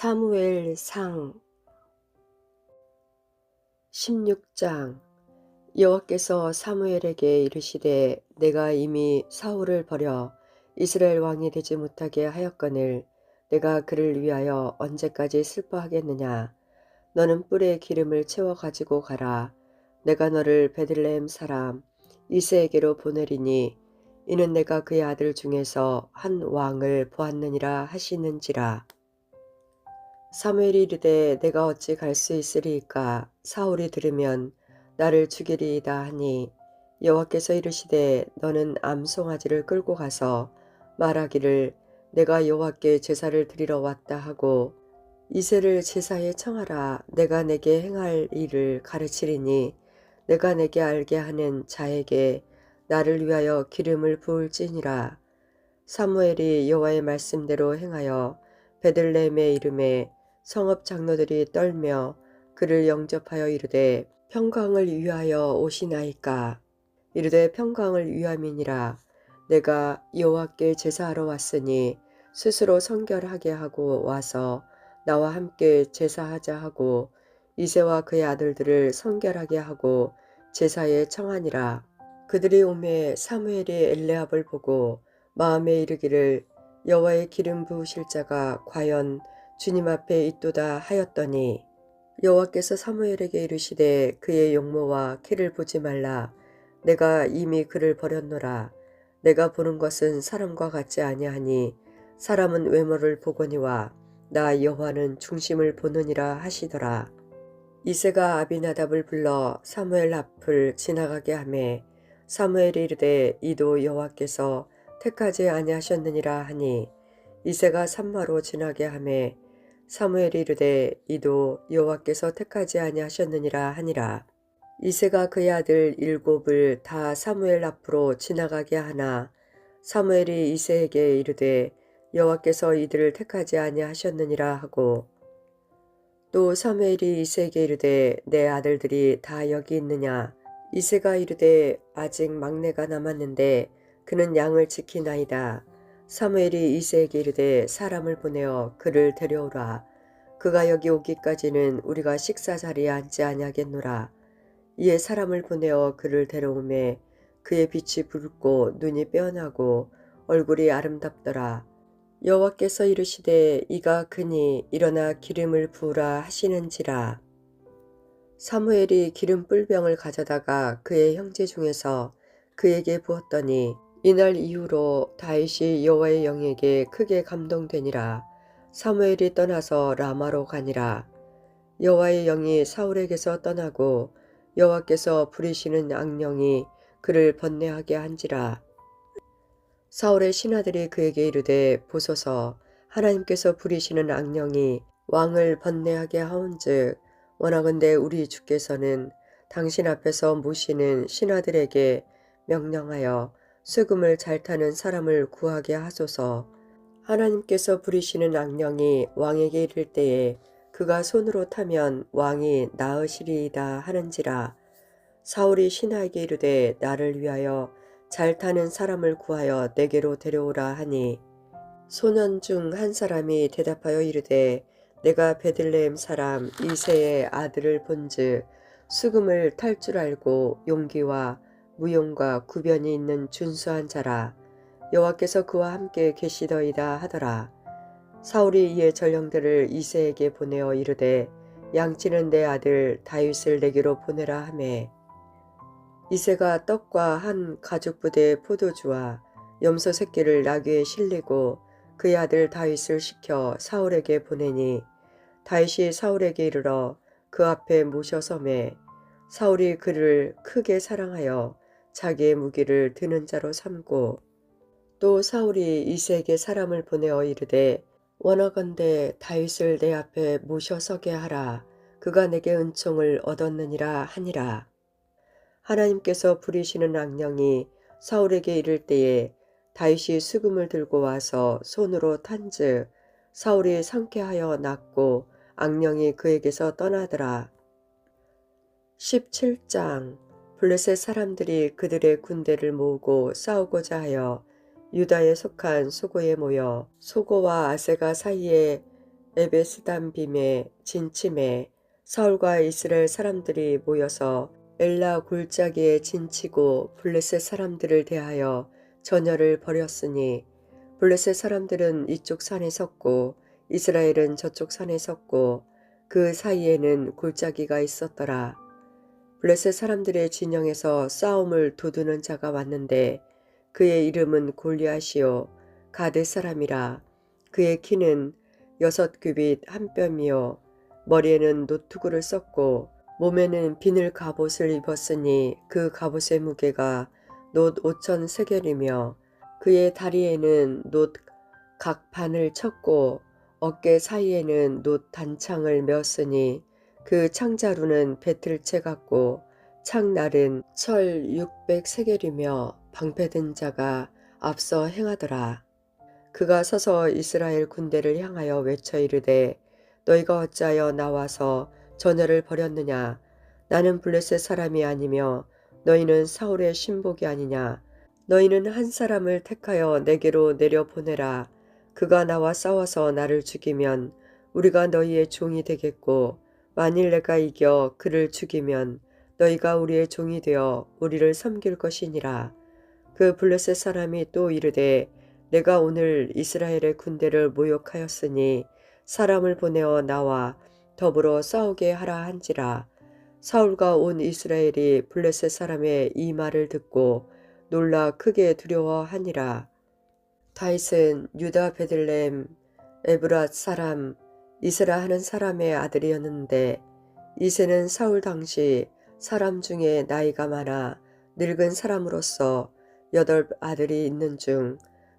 사무엘 상 16장. 여호와께서 사무엘에게 이르시되 내가 이미 사울을 버려 이스라엘 왕이 되지 못하게 하였거늘 내가 그를 위하여 언제까지 슬퍼하겠느냐? 너는 뿔에 기름을 채워 가지고 가라. 내가 너를 베들레헴 사람 이세에게로 보내리니 이는 내가 그의 아들 중에서 한 왕을 보았느니라 하시는지라 사무엘이 이르되 내가 어찌 갈 수 있으리이까? 사울이 들으면 나를 죽이리이다 하니 여호와께서 이르시되 너는 암송아지를 끌고 가서 말하기를 내가 여호와께 제사를 드리러 왔다 하고 이새를 제사에 청하라. 내가 내게 행할 일을 가르치리니 내가 내게 알게 하는 자에게 나를 위하여 기름을 부을지니라. 사무엘이 여호와의 말씀대로 행하여 베들레헴의 이름에 성읍 장로들이 떨며 그를 영접하여 이르되 평강을 위하여 오시나이까? 이르되 평강을 위함이니라. 내가 여호와께 제사하러 왔으니 스스로 성결하게 하고 와서 나와 함께 제사하자 하고 이세와 그의 아들들을 성결하게 하고 제사에 청하니라. 그들이 오매 사무엘이 엘레압을 보고 마음에 이르기를 여호와의 기름 부으실 자가 과연 주님 앞에 있도다 하였더니 여호와께서 사무엘에게 이르시되 그의 용모와 키를 보지 말라. 내가 이미 그를 버렸노라. 내가 보는 것은 사람과 같지 아니하니 사람은 외모를 보거니와 나 여호와는 중심을 보느니라 하시더라. 이세가 아비나답을 불러 사무엘 앞을 지나가게 하매 사무엘이 이르되 이도 여호와께서 택하지 아니하셨느니라 하니 이세가 산마로 지나게 하매 사무엘이 이르되 이도 여호와께서 택하지 아니하셨느니라 하니라. 이세가 그의 아들 일곱을 다 사무엘 앞으로 지나가게 하나. 사무엘이 이세에게 이르되 여호와께서 이들을 택하지 아니하셨느니라 하고. 또 사무엘이 이세에게 이르되 내 아들들이 다 여기 있느냐? 이세가 이르되 아직 막내가 남았는데 그는 양을 지키나이다 사무엘이 이세에게 이르되 사람을 보내어 그를 데려오라. 그가 여기 오기까지는 우리가 식사 자리에 앉지 아니하겠노라. 이에 사람을 보내어 그를 데려오매 그의 빛이 붉고 눈이 빼어나고 얼굴이 아름답더라. 여호와께서 이르시되 이가 그니 일어나 기름을 부으라 하시는지라. 사무엘이 기름 뿔병을 가져다가 그의 형제 중에서 그에게 부었더니 이날 이후로 다윗이 여호와의 영에게 크게 감동되니라. 사무엘이 떠나서 라마로 가니라. 여호와의 영이 사울에게서 떠나고 여호와께서 부리시는 악령이 그를 번뇌하게 한지라. 사울의 신하들이 그에게 이르되 보소서 하나님께서 부리시는 악령이 왕을 번뇌하게 하온즉 원하건대 우리 주께서는 당신 앞에서 모시는 신하들에게 명령하여 수금을 잘 타는 사람을 구하게 하소서. 하나님께서 부리시는 악령이 왕에게 이를 때에 그가 손으로 타면 왕이 나으시리이다 하는지라. 사울이 신하에게 이르되 나를 위하여 잘 타는 사람을 구하여 내게로 데려오라 하니 소년 중 한 사람이 대답하여 이르되 내가 베들레헴 사람 이세의 아들을 본즉 수금을 탈 줄 알고 용기와 무용과 구변이 있는 준수한 자라 여호와께서 그와 함께 계시더이다 하더라. 사울이 이에 전령들을 이세에게 보내어 이르되 양치는 내 아들 다윗을 내게로 보내라 하매 이세가 떡과 한 가죽 부대의 포도주와 염소 새끼를 나귀에 실리고 그의 아들 다윗을 시켜 사울에게 보내니 다윗이 사울에게 이르러 그 앞에 모셔서매 사울이 그를 크게 사랑하여 자기의 무기를 드는 자로 삼고 또 사울이 이세에게 사람을 보내어 이르되 원하건대 다윗을 내 앞에 모셔 서게 하라. 그가 내게 은총을 얻었느니라 하니라. 하나님께서 부리시는 악령이 사울에게 이를 때에 다윗이 수금을 들고 와서 손으로 탄즉 사울이 상쾌하여 낫고 악령이 그에게서 떠나더라. 17장 블레셋 사람들이 그들의 군대를 모으고 싸우고자 하여 유다에 속한 소고에 모여 소고와 아세가 사이에 에베스담빔의 진침에 사울과 이스라엘 사람들이 모여서 엘라 골짜기에 진치고 블레셋 사람들을 대하여 전열을 벌였으니 블레셋 사람들은 이쪽 산에 섰고 이스라엘은 저쪽 산에 섰고 그 사이에는 골짜기가 있었더라. 블레셋 사람들의 진영에서 싸움을 도두는 자가 왔는데 그의 이름은 골리앗이요 가드 사람이라. 그의 키는 여섯 규빗 한 뼘이요. 머리에는 노투구를 썼고 몸에는 비늘 갑옷을 입었으니 그 갑옷의 무게가 놋 오천 세겔이며 그의 다리에는 놋각 반을 쳤고 어깨 사이에는 놋 단창을 메었으니 그 창자루는 배틀채 같고 창날은 철 600세겔이며 방패든 자가 앞서 행하더라. 그가 서서 이스라엘 군대를 향하여 외쳐 이르되 너희가 어찌하여 나와서 전열을 벌였느냐? 나는 블레셋 사람이 아니며 너희는 사울의 신복이 아니냐? 너희는 한 사람을 택하여 내게로 내려 보내라. 그가 나와 싸워서 나를 죽이면 우리가 너희의 종이 되겠고 만일 내가 이겨 그를 죽이면 너희가 우리의 종이 되어 우리를 섬길 것이니라. 그 블레셋 사람이 또 이르되 내가 오늘 이스라엘의 군대를 모욕하였으니 사람을 보내어 나와 더불어 싸우게 하라 한지라. 사울과 온 이스라엘이 블레셋 사람의 이 말을 듣고 놀라 크게 두려워하니라. 다윗은 유다 베들레헴 에브랏 사람 이스라 하는 사람의 아들이었는데 이세는 사울 당시 사람 중에 나이가 많아 늙은 사람으로서 여덟 아들이 있는 중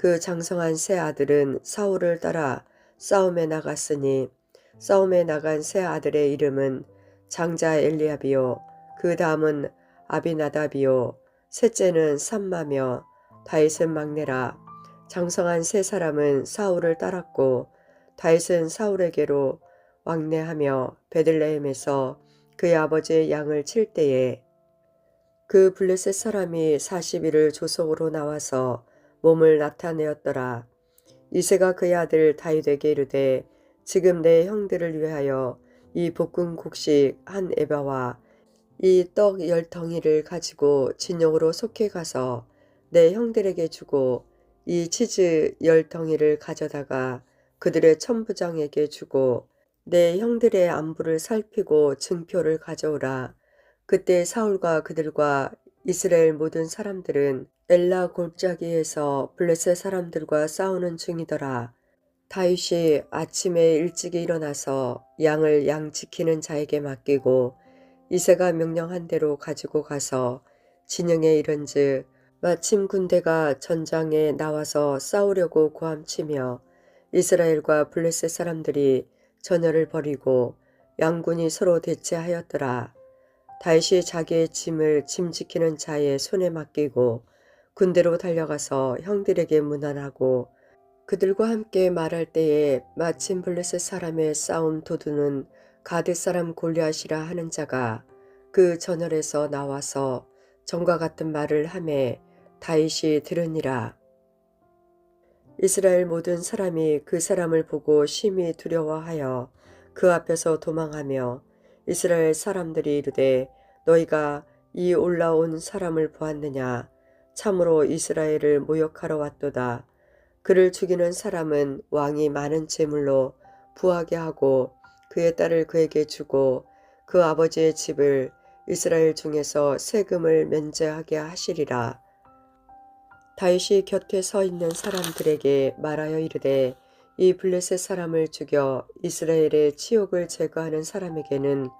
그 장성한 세 아들은 사울을 따라 싸움에 나갔으니 싸움에 나간 세 아들의 이름은 장자 엘리압이요. 그 다음은 아비나답이요. 셋째는 삼마며 다윗은 막내라. 장성한 세 사람은 사울을 따랐고 다윗은 사울에게로 왕래하며 베들레헴에서 그의 아버지의 양을 칠 때에 그 블레셋 사람이 40일을 조속으로 나와서 몸을 나타내었더라. 이세가 그의 아들 다윗에게 이르되 지금 내 형들을 위하여 이 볶은 곡식 한 에바와 이 떡 열 덩이를 가지고 진영으로 속해 가서 내 형들에게 주고 이 치즈 열 덩이를 가져다가 그들의 천부장에게 주고 내 형들의 안부를 살피고 증표를 가져오라. 그때 사울과 그들과 이스라엘 모든 사람들은 엘라 골짜기에서 블레셋 사람들과 싸우는 중이더라. 다윗이 아침에 일찍이 일어나서 양을 양 지키는 자에게 맡기고 이세가 명령한 대로 가지고 가서 진영에 이른즉 마침 군대가 전장에 나와서 싸우려고 고함치며 이스라엘과 블레셋 사람들이 전열을 벌이고 양군이 서로 대치하였더라. 다윗이 자기의 짐을 짐 지키는 자의 손에 맡기고 군대로 달려가서 형들에게 문안하고 그들과 함께 말할 때에 마침 블레셋 사람의 싸움 도두는 가드 사람 골리앗이라 하는 자가 그 전열에서 나와서 전과 같은 말을 하매 다윗이 들으니라. 이스라엘 모든 사람이 그 사람을 보고 심히 두려워하여 그 앞에서 도망하며 이스라엘 사람들이 이르되 너희가 이 올라온 사람을 보았느냐? 참으로 이스라엘을 모욕하러 왔도다. 그를 죽이는 사람은 왕이 많은 재물로 부하게 하고 그의 딸을 그에게 주고 그 아버지의 집을 이스라엘 중에서 세금을 면제하게 하시리라 다윗이 곁에 서 있는 사람들에게 말하여 이르되 이 블레셋 사람을 죽여 이스라엘의 치욕을 제거하는 사람에게는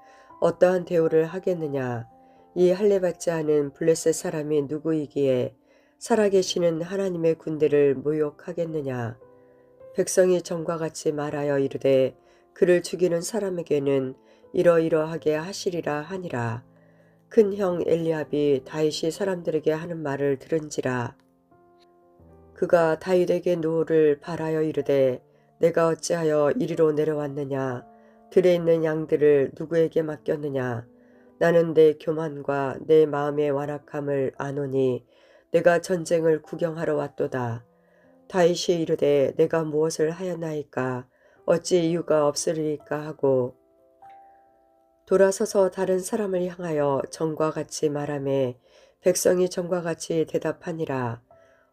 어떠한 대우를 하겠느냐? 이 할례받지 않은 블레셋 사람이 누구이기에 살아계시는 하나님의 군대를 모욕하겠느냐? 백성이 전과 같이 말하여 이르되 그를 죽이는 사람에게는 이러이러하게 하시리라 하니라. 큰 형 엘리압이 다윗이 사람들에게 하는 말을 들은지라 그가 다윗에게 노를 바라여 이르되 내가 어찌하여 이리로 내려왔느냐? 들에 있는 양들을 누구에게 맡겼느냐? 나는 내 교만과 내 마음의 완악함을 아노니 내가 전쟁을 구경하러 왔도다. 다윗이 이르되 내가 무엇을 하였나이까? 어찌 이유가 없으리까? 하고 돌아서서 다른 사람을 향하여 정과 같이 말하매 백성이 정과 같이 대답하니라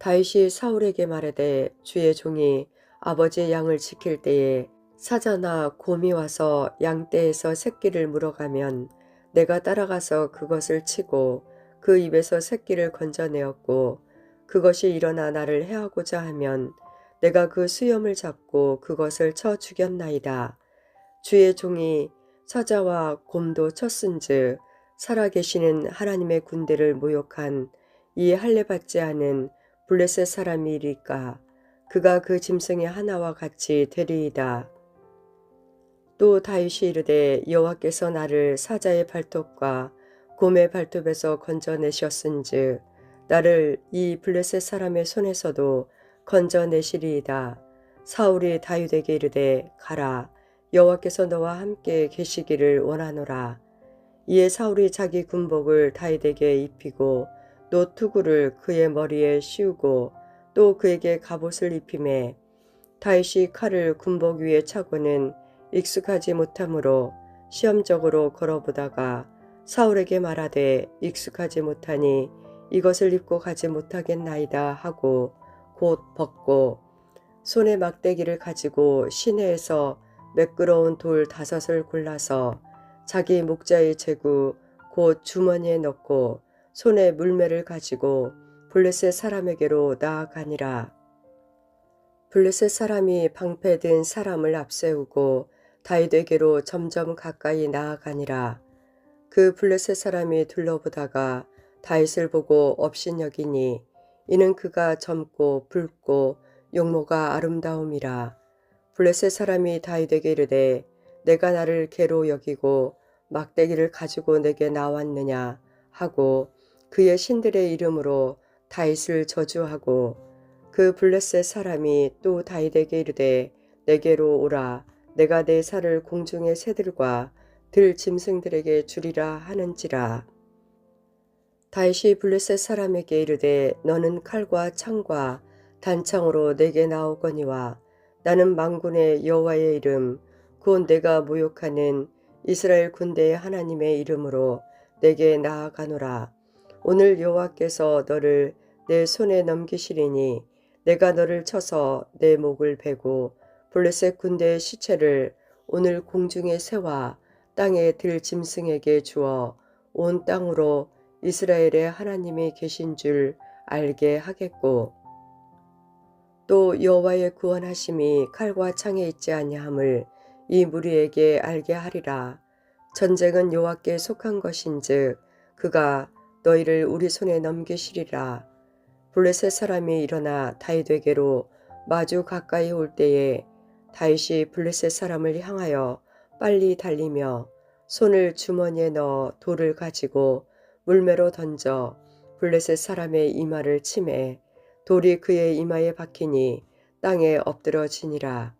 다윗이 사울에게 말하되 주의 종이 아버지의 양을 지킬 때에 사자나 곰이 와서 양떼에서 새끼를 물어가면 내가 따라가서 그것을 치고 그 입에서 새끼를 건져내었고 그것이 일어나 나를 해하고자 하면 내가 그 수염을 잡고 그것을 쳐 죽였나이다. 주의 종이 사자와 곰도 쳤은즉 살아계시는 하나님의 군대를 모욕한 이 할례받지 않은 블레셋 사람이리까 그가 그 짐승의 하나와 같이 되리이다. 또 다윗이 이르되 여호와께서 나를 사자의 발톱과 곰의 발톱에서 건져내셨은즉 나를 이 블레셋 사람의 손에서도 건져내시리이다. 사울이 다윗에게 이르되 가라 여호와께서 너와 함께 계시기를 원하노라. 이에 사울이 자기 군복을 다윗에게 입히고 노투구를 그의 머리에 씌우고 또 그에게 갑옷을 입히매 다윗이 칼을 군복 위에 차고는 익숙하지 못하므로 시험적으로 걸어보다가 사울에게 말하되 익숙하지 못하니 이것을 입고 가지 못하겠나이다 하고 곧 벗고 손에 막대기를 가지고 시내에서 매끄러운 돌 다섯을 골라서 자기 목자의 제구 곧 주머니에 넣고 손에 물매를 가지고 블레셋 사람에게로 나아가니라. 블레셋 사람이 방패든 사람을 앞세우고 다윗에게로 점점 가까이 나아가니라. 그 블레셋 사람이 둘러보다가 다윗을 보고 업신여기니 이는 그가 젊고 붉고 용모가 아름다움이라. 블레셋 사람이 다윗에게 이르되 내가 나를 개로 여기고 막대기를 가지고 내게 나왔느냐 하고 그의 신들의 이름으로 다윗을 저주하고 그 블레셋 사람이 또 다윗에게 이르되 내게로 오라. 내가 내 살을 공중의 새들과 들 짐승들에게 주리라 하는지라. 다윗이 블레셋 사람에게 이르되 너는 칼과 창과 단창으로 내게 나오거니와 나는 망군의 여호와의 이름 곧 내가 모욕하는 이스라엘 군대의 하나님의 이름으로 내게 나아가노라 오늘 여호와께서 너를 내 손에 넘기시리니 내가 너를 쳐서 내 목을 베고 블레셋 군대의 시체를 오늘 공중의 새와 땅의 들 짐승에게 주어 온 땅으로 이스라엘의 하나님이 계신 줄 알게 하겠고 또 여호와의 구원하심이 칼과 창에 있지 아니함을 이 무리에게 알게 하리라. 전쟁은 여호와께 속한 것인즉 그가 너희를 우리 손에 넘기시리라 블레셋 사람이 일어나 다윗에게로 마주 가까이 올 때에 다윗이 블레셋 사람을 향하여 빨리 달리며 손을 주머니에 넣어 돌을 가지고 물매로 던져 블레셋 사람의 이마를 치매 돌이 그의 이마에 박히니 땅에 엎드러지니라.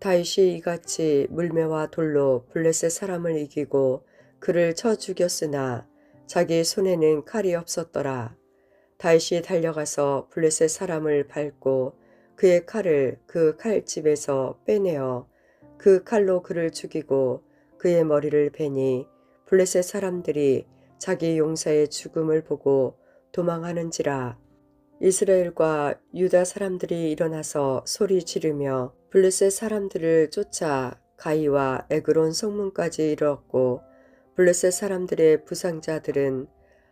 다윗이 이같이 물매와 돌로 블레셋 사람을 이기고 그를 쳐 죽였으나 자기 손에는 칼이 없었더라. 다윗이 달려가서 블레셋 사람을 밟고 그의 칼을 그 칼집에서 빼내어 그 칼로 그를 죽이고 그의 머리를 베니 블레셋 사람들이 자기 용사의 죽음을 보고 도망하는지라 이스라엘과 유다 사람들이 일어나서 소리 지르며 블레셋 사람들을 쫓아 가이와 에그론 성문까지 이르렀고 블레셋 사람들의 부상자들은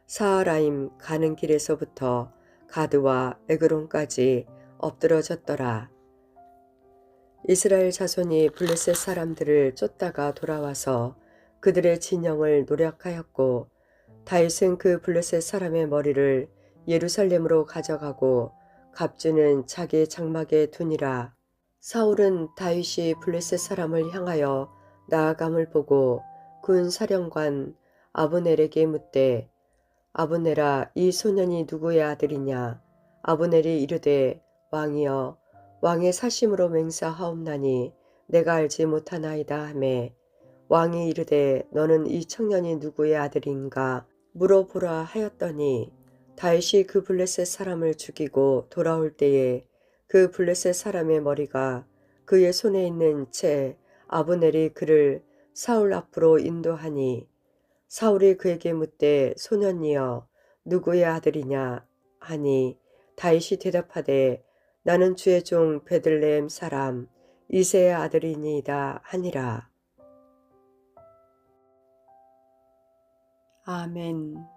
사하라임 가는 길에서부터 가드와 에그론까지 엎드러졌더라. 이스라엘 자손이 블레셋 사람들을 쫓다가 돌아와서 그들의 진영을 노력하였고 다윗은 그 블레셋 사람의 머리를 예루살렘으로 가져가고 갑주는 자기 장막에 두니라. 사울은 다윗이 블레셋 사람을 향하여 나아감을 보고 군 사령관 아브넬에게 묻되 아브넬아 이 소년이 누구의 아들이냐? 아브넬이 이르되 왕이여 왕의 사심으로 맹사하옵나니 내가 알지 못하나이다 하매 왕이 이르되 너는 이 청년이 누구의 아들인가? 물어보라 하였더니 다윗이 그 블레셋 사람을 죽이고 돌아올 때에 그 블레셋 사람의 머리가 그의 손에 있는 채 아브넬이 그를 사울 앞으로 인도하니 사울이 그에게 묻되 소년이여 누구의 아들이냐 하니 다윗이 대답하되 나는 주의 종 베들레헴 사람 이세의 아들이니이다 하니라. 아멘.